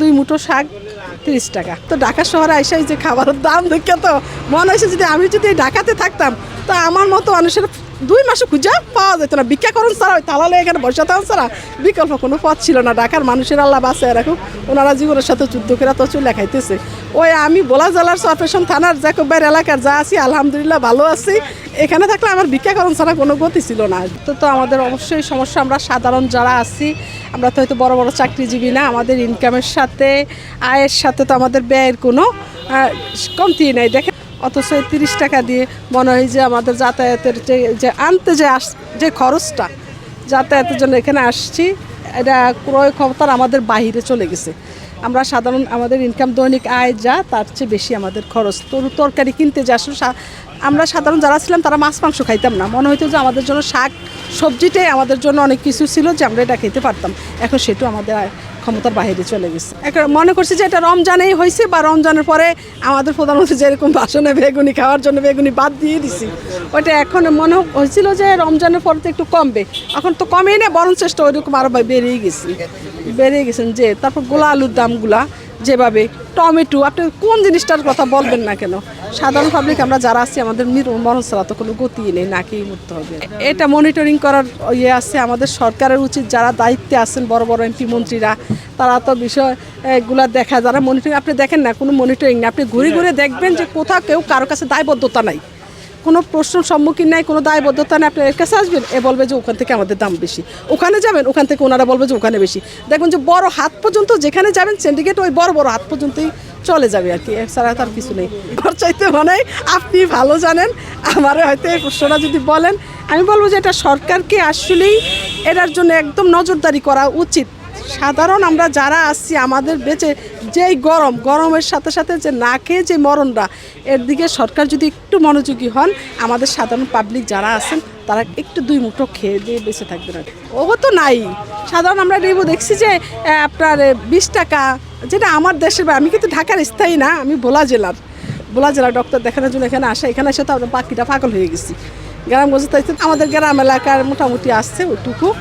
দুই মুঠো শাক, তিরিশ টাকা। তো ঢাকা শহরে আইসা যে খাবারের দাম দেখে তো মনে হয়েছে যদি আমি যদি ঢাকাতে থাকতাম, তো আমার মতো মানুষের দুই মাসে খুঁজা পাওয়া যেত না। ভিক্ষা করুন ছাড়া ওই তালালে এখানে বসে থাকুন ছাড়া বিকল্প কোনো পথ ছিল না। ঢাকার মানুষের আল্লাহ বাসে রাখুক। ওনারা জীবনের সাথে যুদ্ধ করে তো চলে খাইতেছে। ওই আমি বোলা জেলার সরপেশন থানার জাকবের এলাকার যা আছি, আলহামদুলিল্লাহ ভালো আছি। এখানে থাকলে আমার ভিক্ষাকরণ ছাড়া কোনো গতি ছিল না। তো তো আমাদের অবশ্যই সমস্যা। আমরা সাধারণ যারা আছি, আমরা তো হয়তো বড় বড় চাকরিজীবী না। আমাদের ইনকামের সাথে, আয়ের সাথে তো আমাদের ব্যয়ের কোনো কমতি নেই। দেখেন অথচ তিরিশ টাকা দিয়ে মনে হয় যে আমাদের যাতায়াতের যে যে আনতে যে আস, যে খরচটা, যাতায়াতের জন্য এখানে আসছি, এটা ক্রয় ক্ষমতার আমাদের বাহিরে চলে গেছে। আমরা সাধারণ আমাদের ইনকাম দৈনিক আয় যা, তার চেয়ে বেশি আমাদের খরচ। তরু তরকারি কিনতে যে, আসলে আমরা সাধারণ যারা ছিলাম, তারা মাছ, মাংস খাইতাম না। মনে হতো যে আমাদের জন্য শাক, সবজিটাই আমাদের জন্য অনেক কিছু ছিল যে আমরা এটা খেতে পারতাম। এখন সেটাও আমাদের ক্ষমতার বাইরে চলে গেছে। এখন মনে করছি যে এটা রমজানেই হয়েছে বা রমজানের পরে আমাদের প্রধানমন্ত্রী যেরকম বাসনে বেগুনি খাওয়ার জন্য বেগুনি বাদ দিয়ে দিছি। ওটা এখন মনে হয়েছিল যে রমজানের পরে তো একটু কমবে। এখন তো কমেই না বরং চেষ্টা ওইরকম আরও বেড়েই গেছে। বেড়ে গেছেন যে, তারপর গোলা আলুর দামগুলা যেভাবে, টমেটো, আপনি কোন জিনিসটার কথা বলবেন না কেন? সাধারণ পাবলিক আমরা যারা আছি, আমাদের মরণ ছাড়া তো কোনো গতি নেই নাকেই মরতে হবে? এটা মনিটরিং করার ইয়ে আছে আমাদের সরকারের উচিত, যারা দায়িত্বে আছেন বড় বড় এমপি মন্ত্রীরা, তারা তো বিষয়, এগুলা দেখা যারা মনিটরিং আপনি দেখেন না, কোনো মনিটরিং না আপনি ঘুরে ঘুরে দেখবেন যে কোথাও কেউ কারও কাছে দায়বদ্ধতা নাই। কোনো প্রশ্নের সম্মুখীন নাই, কোনো দায়বদ্ধতা নেই। আপনি এর কাছে আসবেন, এ বলবে যে ওখান থেকে আমাদের দাম বেশি। ওখানে যাবেন, ওখান থেকে ওনারা বলবে যে ওখানে বেশি। দেখবেন যে বড় হাত পর্যন্ত যেখানে যাবেন সিন্ডিকেট ওই বড় বড় হাত পর্যন্তই চলে যাবে আর কি। এছাড়া তার কিছু নেই। আমার চাইতে মনে হয় আপনি ভালো জানেন, আমার হয়তো এই প্রশ্নটা যদি বলেন। আমি বলব যে এটা সরকারকে আসলেই এটার জন্য একদম নজরদারি করা উচিত। সাধারণ আমরা যারা আসছি আমাদের বেঁচে যেই গরম গরমের সাথে সাথে যে না খেয়ে যে মরণটা এর দিকে সরকার যদি একটু মনোযোগী হন আমাদের সাধারণ পাবলিক যারা আছেন তারা একটু দুই মুঠো খেয়ে দিয়ে বেঁচে থাকবে না ও তো নাই। সাধারণ আমরা রেবু দেখছি যে আপনার বিশ টাকা যেটা আমার দেশের আমি কিন্তু ঢাকার স্থায়ী না আমি ভোলা জেলার। ভোলা জেলার ডক্টর দেখানোর জন্য এখানে আসা এখানে এসে তো আমরা পাখিটা পাগল হয়ে গেছি। গ্রাম গঞ্জে তো আমাদের গ্রাম এলাকার মোটামুটি আসছে ওইটুকু আহ,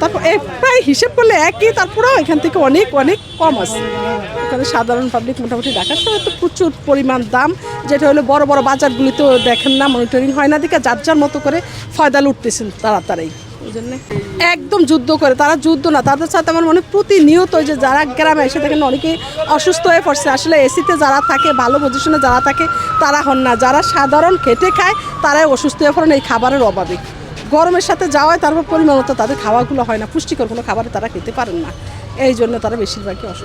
তারপর প্রায় হিসেব করলে একই, তারপরেও এখান থেকে অনেক অনেক কম আছে। এখানে সাধারণ পাবলিক মোটামুটি ঢাকার সময় তো প্রচুর পরিমাণ দাম, যেটা হলো বড় বড় বাজারগুলিতেও দেখেন না মনিটরিং হয় না দিকে যার যার মতো করে ফয়দা লুটতেছেন তাড়াতাড়ি। ওই একদম যুদ্ধ করে, তারা যুদ্ধ না, তাদের সাথে আমার মনে প্রতিনিয়ত যে যারা গ্রামে এসে দেখেন অনেকেই অসুস্থ হয়ে পড়ছে, আসলে এসিতে যারা থাকে, ভালো পজিশনে যারা থাকে, তারা হন না। যারা সাধারণ খেটে খায়, তারাই অসুস্থ হয়ে পড়েন, এই খাবারের অভাবে। গরমের সাথে যাওয়ায় তারপর পরিমাণ মতো তাদের খাওয়াগুলো হয় না, পুষ্টিকর কোনো খাবার তারা খেতে পারেন না। এই জন্য তারা বেশিরভাগই অসুস্থ।